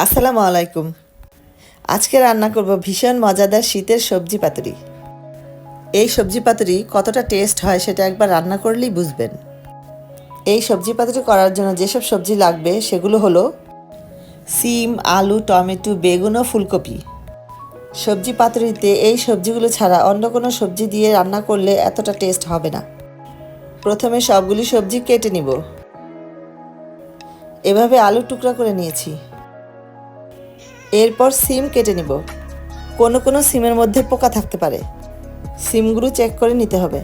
আসসালামু আলাইকুম। আজকে রান্না করব ভীষণ মজাদার শীতের সবজি পাতুরি। এই সবজি পাতুরি কতটা টেস্ট হয় সেটা একবার রান্না করলেই বুঝবেন। এই সবজি পাতুরি করার জন্য যেসব সবজি লাগবে সেগুলো হলো সিম, আলু, টমেটো, বেগুন ও ফুলকপি। সবজি পাতুরিতে এই সবজিগুলো ছাড়া অন্য কোনো সবজি দিয়ে রান্না করলে এতটা টেস্ট হবে না। প্রথমে সবগুলি সবজি কেটে নিব। এভাবে আলু টুকরা করে নিয়েছি। এরপর সিম কেটে নিব। কোনো কোনো সিমের মধ্যে পোকা থাকতে পারে। সিমগুলো চেক করে নিতে হবে।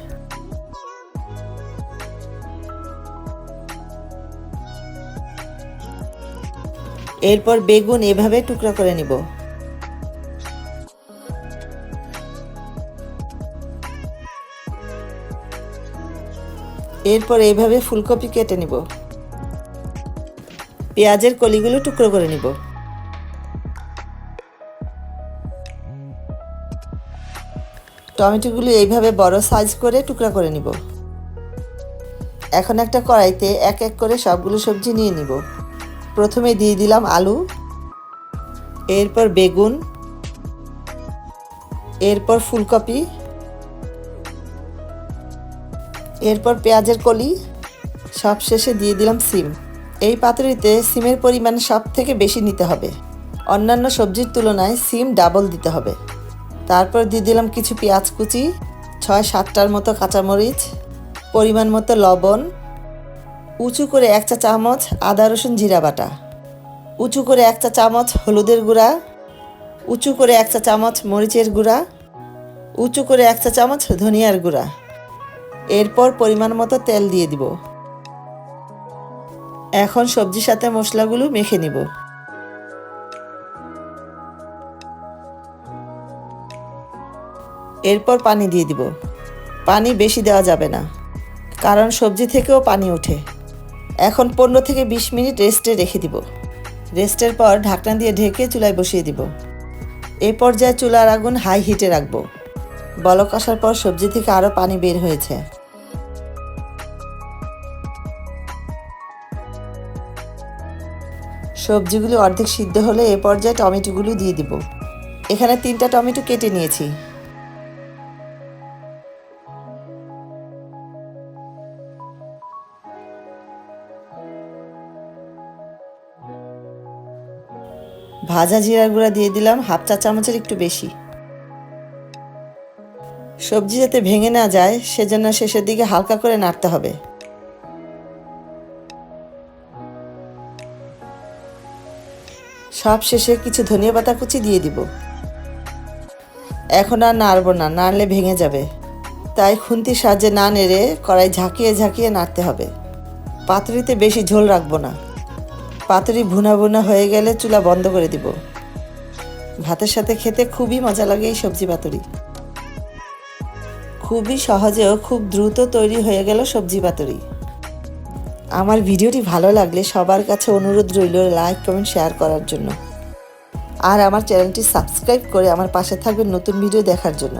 এরপর বেগুন এভাবে টুকরা করে নিব। এরপর এইভাবে ফুলকপি কেটে নিব। পেঁয়াজের কলিগুলো টুকরো করে নিব। টমেটোগুলো এইভাবে বড় সাইজ করে টুকরা করে নিব। এখন একটা কড়াইতে এক এক করে সবগুলো সবজি নিয়ে নিব। প্রথমে দিয়ে দিলাম আলু, এরপর বেগুন, এরপর ফুলকপি, এরপর পেঁয়াজের কলি, সব শেষে দিয়ে দিলাম সিম। এই পাতুরিতে সিমের পরিমাণ সব থেকে বেশি নিতে হবে। অন্যান্য সবজির তুলনায় সিম ডাবল দিতে হবে। তারপর দিয়ে দিলাম কিছু পেঁয়াজ কুচি, ছয় সাতটার মতো কাঁচামরিচ, পরিমাণ মতো লবণ, উঁচু করে এক চা চামচ আদা, রসুন, জিরা বাটা, উঁচু করে এক চা চামচ হলুদের গুঁড়া, উঁচু করে এক চা চামচ মরিচের গুঁড়া, উঁচু করে এক চা চামচ ধনিয়ার গুঁড়া। এরপর পরিমাণ মতো তেল দিয়ে দিব। এখন সবজির সাথে মশলাগুলো মেখে নিব। এরপর পানি দিয়ে দিব। পানি বেশি দেওয়া যাবে না, কারণ সবজি থেকেও পানি ওঠে। এখন পনেরো থেকে বিশ মিনিট রেস্টে রেখে দিব। রেস্টের পর ঢাকনা দিয়ে ঢেকে চুলায় বসিয়ে দিব। এই পর্যায়ে চুলার আগুন হাই হিটে রাখব। বলক আসার পর সবজি থেকে আরও পানি বের হয়েছে। সবজিগুলো অর্ধেক সিদ্ধ হলে এ পর্যায়ে টমেটোগুলো দিয়ে দিব। এখানে তিনটা টমেটো কেটে নিয়েছি। ভাজা জিরার গুঁড়া দিয়ে দিলাম, হাফ চা চামচের একটু বেশি। সবজি যাতে ভেঙে না যায়, সেজন্য শেষের দিকে হালকা করে নাড়তে হবে। সব শেষে কিছু ধনিয়া পাতা কুচি দিয়ে দিব। এখন আর নাড়বো না, নাড়লে ভেঙে যাবে। তাই খুন্তির সাহায্যে না নেড়ে কড়াই ঝাঁকিয়ে ঝাঁকিয়ে নাড়তে হবে। পাতুরিতে বেশি ঝোল রাখব না। পাতুরি ভুনা ভুনা হয়ে গেলে চুলা বন্ধ করে দিব। ভাতের সাথে খেতে খুবই মজা লাগে এই সবজি পাতুরি। খুবই সহজেও খুব দ্রুত তৈরি হয়ে গেল সবজি পাতুরি। আমার ভিডিওটি ভালো লাগলে সবার কাছে অনুরোধ রইল লাইক, কমেন্ট, শেয়ার করার জন্য। আর আমার চ্যানেলটি সাবস্ক্রাইব করে আমার পাশে থাকবেন নতুন ভিডিও দেখার জন্য।